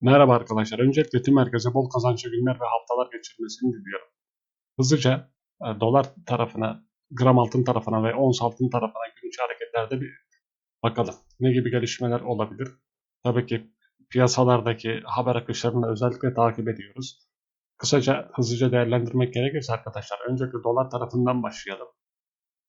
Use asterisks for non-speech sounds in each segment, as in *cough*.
Merhaba arkadaşlar. Öncelikle tüm herkese bol kazançlı günler ve haftalar geçirmesini diliyorum. Hızlıca e, dolar tarafına, gram altın tarafına ve ons altın tarafına gün içi hareketlerde bir bakalım. Ne gibi gelişmeler olabilir? Tabii ki piyasalardaki haber akışlarını özellikle takip ediyoruz. Kısaca hızlıca değerlendirmek gerekirse arkadaşlar öncelikle dolar tarafından başlayalım.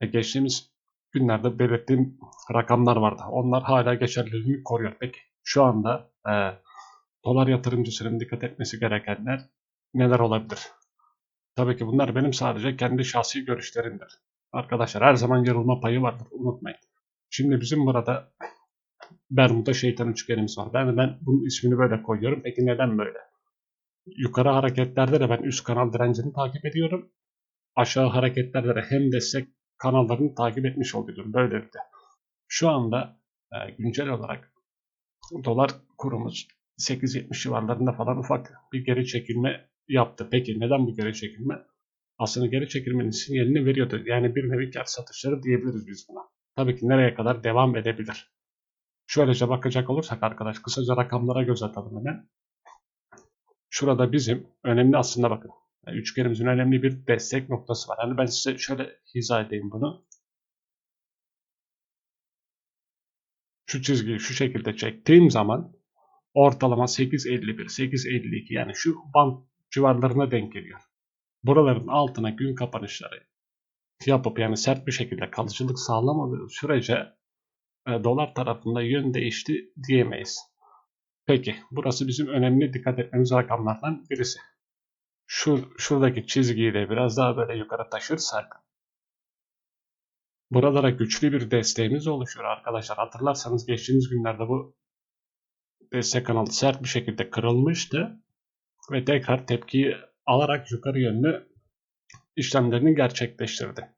E, geçtiğimiz günlerde belirttiğim rakamlar vardı. Onlar hala geçerliliğini koruyor. Peki şu anda e, dolar yatırımcısının dikkat etmesi gerekenler neler olabilir? Tabii ki bunlar benim sadece kendi şahsi görüşlerimdir. Arkadaşlar her zaman yarılma payı vardır unutmayın. Şimdi bizim burada Bermuda şeytan üçgenimiz var. Ben, ben bunun ismini böyle koyuyorum. Peki neden böyle? Yukarı hareketlerde de ben üst kanal direncini takip ediyorum. Aşağı hareketlerde de hem destek kanallarını takip etmiş oluyorum. Böylelikle. Şu anda e, güncel olarak dolar kurumuz 8.70 civarlarında falan ufak bir geri çekilme yaptı. Peki neden bu geri çekilme? Aslında geri çekilmenin sinyalini veriyordu. Yani bir nevi kar satışları diyebiliriz biz buna. Tabii ki nereye kadar devam edebilir. Şöylece bakacak olursak arkadaş kısaca rakamlara göz atalım hemen. Şurada bizim önemli aslında bakın. Yani üçgenimizin önemli bir destek noktası var. Yani ben size şöyle izah edeyim bunu. Şu çizgiyi şu şekilde çektiğim zaman ortalama 8.51, 8.52 yani şu band civarlarına denk geliyor. Buraların altına gün kapanışları yapıp yani sert bir şekilde kalıcılık sağlamadığı sürece e, dolar tarafında yön değişti diyemeyiz. Peki burası bizim önemli dikkat etmemiz rakamlardan birisi. Şu, şuradaki çizgiyi de biraz daha böyle yukarı taşırsak buralara güçlü bir desteğimiz oluşuyor arkadaşlar. Hatırlarsanız geçtiğimiz günlerde bu destek kanalı sert bir şekilde kırılmıştı ve tekrar tepkiyi alarak yukarı yönlü işlemlerini gerçekleştirdi.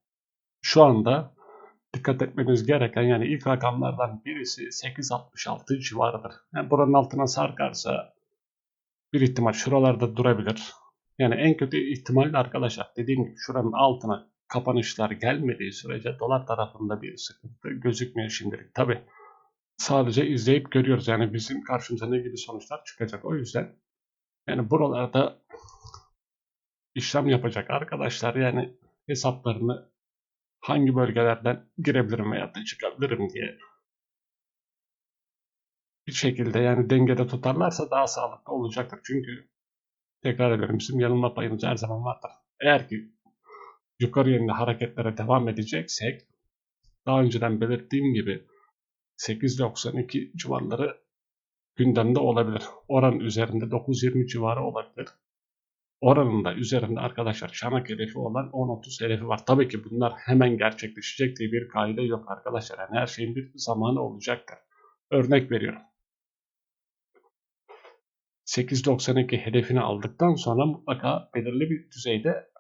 Şu anda dikkat etmeniz gereken yani ilk rakamlardan birisi 8.66 civarıdır. Yani buranın altına sarkarsa bir ihtimal şuralarda durabilir. Yani en kötü ihtimalle arkadaşlar dediğim gibi şuranın altına kapanışlar gelmediği sürece dolar tarafında bir sıkıntı gözükmüyor şimdilik. Tabi sadece izleyip görüyoruz. Yani bizim karşımıza ne gibi sonuçlar çıkacak. O yüzden yani buralarda işlem yapacak arkadaşlar yani hesaplarını hangi bölgelerden girebilirim veya da çıkabilirim diye bir şekilde yani dengede tutarlarsa daha sağlıklı olacaktır. Çünkü tekrar ederim bizim yanılma payımız her zaman vardır. Eğer ki yukarı yönlü hareketlere devam edeceksek daha önceden belirttiğim gibi 8.92 civarları gündemde olabilir. Oran üzerinde 9.20 civarı olabilir. Oranın da üzerinde arkadaşlar çanak hedefi olan 10.30 hedefi var. Tabii ki bunlar hemen gerçekleşecek diye bir kaide yok arkadaşlar. Yani her şeyin bir zamanı olacaktır. Örnek veriyorum. 8.92 hedefini aldıktan sonra mutlaka belirli bir düzeyde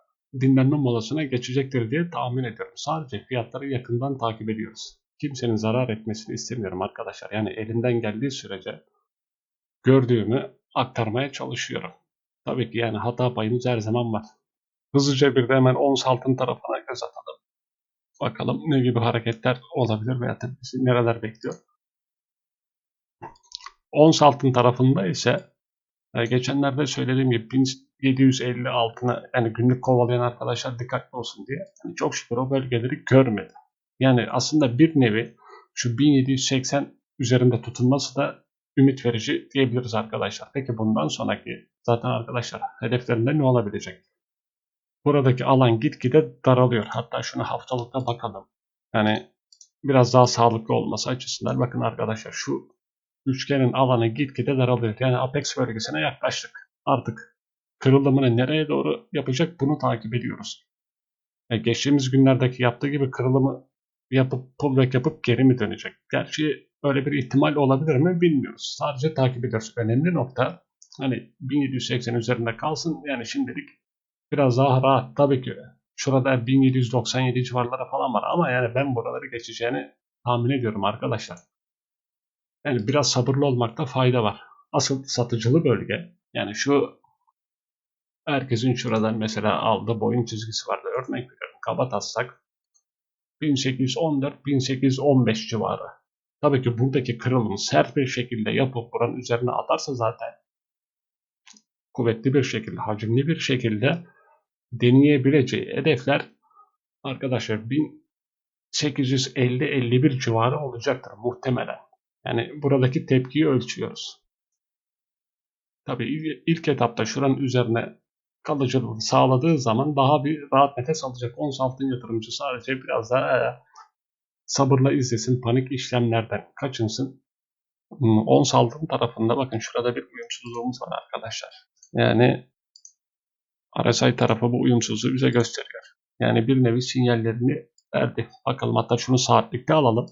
dinlenme molasına geçecektir diye tahmin ediyorum. Sadece fiyatları yakından takip ediyoruz. Kimsenin zarar etmesini istemiyorum arkadaşlar. Yani elimden geldiği sürece gördüğümü aktarmaya çalışıyorum. Tabii ki yani hata payımız her zaman var. Hızlıca bir de hemen ons altın tarafına göz atalım. Bakalım ne gibi hareketler olabilir veya bizi nereler bekliyor. Ons altın tarafında ise e, geçenlerde söylediğim gibi 1750 altına yani günlük kovalayan arkadaşlar dikkatli olsun diye yani çok şükür o bölgeleri görmedi. Yani aslında bir nevi şu 1780 üzerinde tutulması da ümit verici diyebiliriz arkadaşlar. Peki bundan sonraki zaten arkadaşlar hedeflerinde ne olabilecek? Buradaki alan gitgide daralıyor. Hatta şunu haftalıkta bakalım. Yani biraz daha sağlıklı olması açısından bakın arkadaşlar şu üçgenin alanı gitgide daralıyor. Yani apex bölgesine yaklaştık. Artık kırılımını nereye doğru yapacak bunu takip ediyoruz. E geçtiğimiz günlerdeki yaptığı gibi kırılımı yapıp pullback yapıp geri mi dönecek? Gerçi öyle bir ihtimal olabilir mi bilmiyoruz. Sadece takip ediyoruz. Önemli nokta hani 1780 üzerinde kalsın. Yani şimdilik biraz daha rahat. Tabii ki şurada 1797 civarlara falan var ama yani ben buraları geçeceğini tahmin ediyorum arkadaşlar. Yani biraz sabırlı olmakta fayda var. Asıl satıcılı bölge yani şu herkesin şuradan mesela aldığı boyun çizgisi vardı. Örnek veriyorum. Kaba taslak 1814-1815 civarı. Tabii ki buradaki kırılımı sert bir şekilde yapıp buranın üzerine atarsa zaten kuvvetli bir şekilde, hacimli bir şekilde deneyebileceği hedefler arkadaşlar 1850-51 civarı olacaktır muhtemelen. Yani buradaki tepkiyi ölçüyoruz. Tabii il- ilk etapta şuranın üzerine kalıcılığını sağladığı zaman daha bir rahat nefes alacak. Ons altın yatırımcı sadece biraz daha e, sabırla izlesin, panik işlemlerden kaçınsın. Hmm, Ons altın tarafında bakın şurada bir uyumsuzluğumuz var arkadaşlar. Yani RSI tarafı bu uyumsuzluğu bize gösteriyor. Yani bir nevi sinyallerini verdi. Bakalım hatta şunu saatlikte alalım.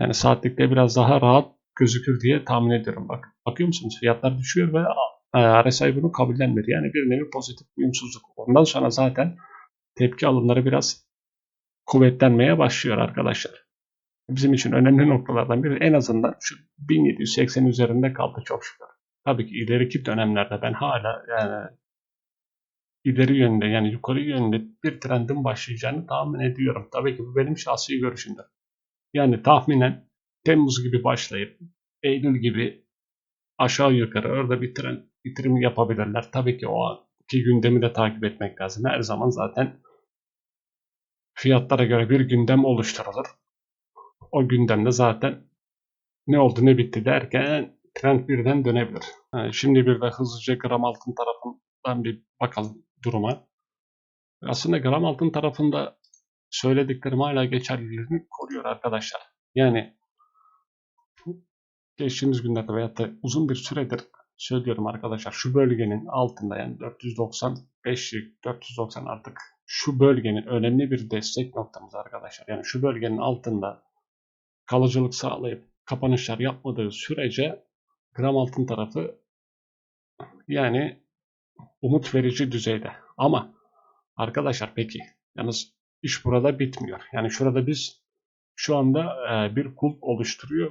Yani saatlikte biraz daha rahat gözükür diye tahmin ediyorum. Bak, bakıyor musunuz? Fiyatlar düşüyor ve RSI bunu kabullenmedi. Yani bir nevi pozitif uyumsuzluk. Ondan sonra zaten tepki alımları biraz kuvvetlenmeye başlıyor arkadaşlar. Bizim için önemli noktalardan biri en azından şu 1780 üzerinde kaldı çok şükür. Tabii ki ileriki dönemlerde ben hala yani ileri yönde yani yukarı yönde bir trendin başlayacağını tahmin ediyorum. Tabii ki bu benim şahsi görüşümdür. Yani tahminen Temmuz gibi başlayıp Eylül gibi aşağı yukarı orada bir trend bitirim yapabilirler. Tabii ki o anki gündemi de takip etmek lazım. Her zaman zaten fiyatlara göre bir gündem oluşturulur. O gündemde zaten ne oldu ne bitti derken trend birden dönebilir. Şimdi bir de hızlıca gram altın tarafından bir bakalım duruma. Aslında gram altın tarafında söylediklerim hala geçerliliğini koruyor arkadaşlar. Yani geçtiğimiz günlerde veyahut da uzun bir süredir söylüyorum arkadaşlar şu bölgenin altında yani 495 490 artık şu bölgenin önemli bir destek noktamız arkadaşlar. Yani şu bölgenin altında kalıcılık sağlayıp kapanışlar yapmadığı sürece gram altın tarafı yani umut verici düzeyde. Ama arkadaşlar peki yalnız iş burada bitmiyor. Yani şurada biz şu anda bir kulp oluşturuyor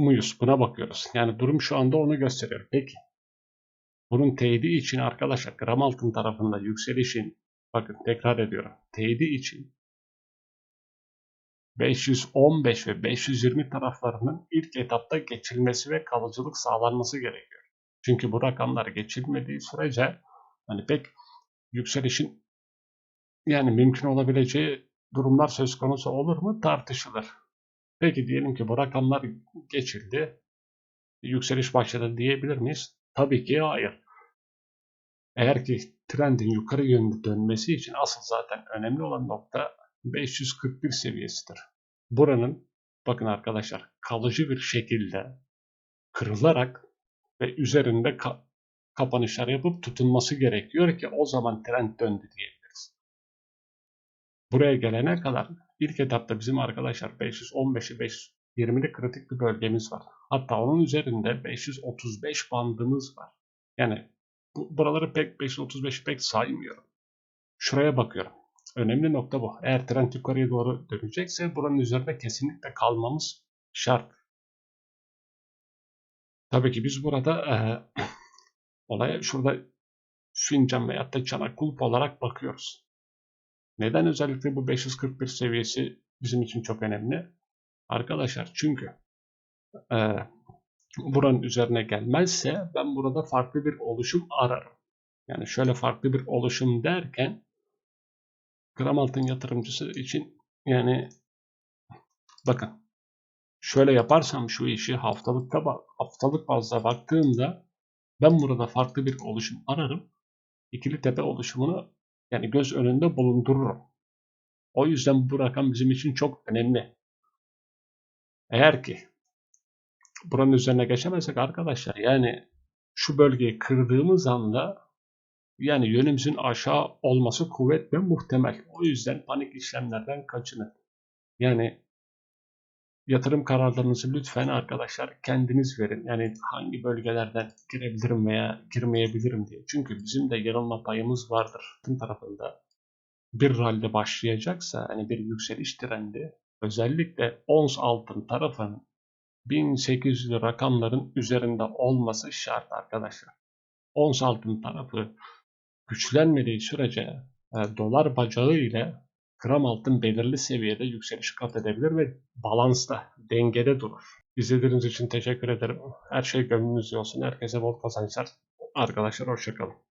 muyuz? Buna bakıyoruz. Yani durum şu anda onu gösteriyor. Peki bunun teyidi için arkadaşlar gram altın tarafında yükselişin bakın tekrar ediyorum. Teyidi için 515 ve 520 taraflarının ilk etapta geçilmesi ve kalıcılık sağlanması gerekiyor. Çünkü bu rakamlar geçilmediği sürece hani pek yükselişin yani mümkün olabileceği durumlar söz konusu olur mu tartışılır. Peki diyelim ki bu rakamlar geçildi. Yükseliş başladı diyebilir miyiz? Tabii ki hayır. Eğer ki trendin yukarı yönde dönmesi için asıl zaten önemli olan nokta 541 seviyesidir. Buranın bakın arkadaşlar kalıcı bir şekilde kırılarak ve üzerinde ka- kapanışlar yapıp tutunması gerekiyor ki o zaman trend döndü diyebiliriz. Buraya gelene kadar ilk etapta bizim arkadaşlar 515'i 520'li kritik bir bölgemiz var. Hatta onun üzerinde 535 bandımız var. Yani bu, buraları pek 535'i pek saymıyorum. Şuraya bakıyorum. Önemli nokta bu. Eğer trend yukarıya doğru dönecekse buranın üzerinde kesinlikle kalmamız şart. Tabii ki biz burada e, *clears throat* olaya şurada fincan veyahut da çanak kulp olarak bakıyoruz. Neden özellikle bu 541 seviyesi bizim için çok önemli? Arkadaşlar çünkü e, buranın üzerine gelmezse ben burada farklı bir oluşum ararım. Yani şöyle farklı bir oluşum derken gram altın yatırımcısı için yani bakın şöyle yaparsam şu işi haftalıkta haftalık bazda baktığımda ben burada farklı bir oluşum ararım. İkili tepe oluşumunu yani göz önünde bulundururum. O yüzden bu rakam bizim için çok önemli. Eğer ki buranın üzerine geçemezsek arkadaşlar yani şu bölgeyi kırdığımız anda yani yönümüzün aşağı olması kuvvetle muhtemel. O yüzden panik işlemlerden kaçının. Yani yatırım kararlarınızı lütfen arkadaşlar kendiniz verin. Yani hangi bölgelerden girebilirim veya girmeyebilirim diye. Çünkü bizim de yanılma payımız vardır. Tüm tarafında bir ralde başlayacaksa hani bir yükseliş trendi özellikle ons altın tarafının 1800 rakamların üzerinde olması şart arkadaşlar. Ons altın tarafı güçlenmediği sürece e, dolar bacağı ile gram altın belirli seviyede yükseliş kat edebilir ve balansta, dengede durur. İzlediğiniz için teşekkür ederim. Her şey gönlünüzce olsun. Herkese bol kazançlar. Arkadaşlar hoşçakalın.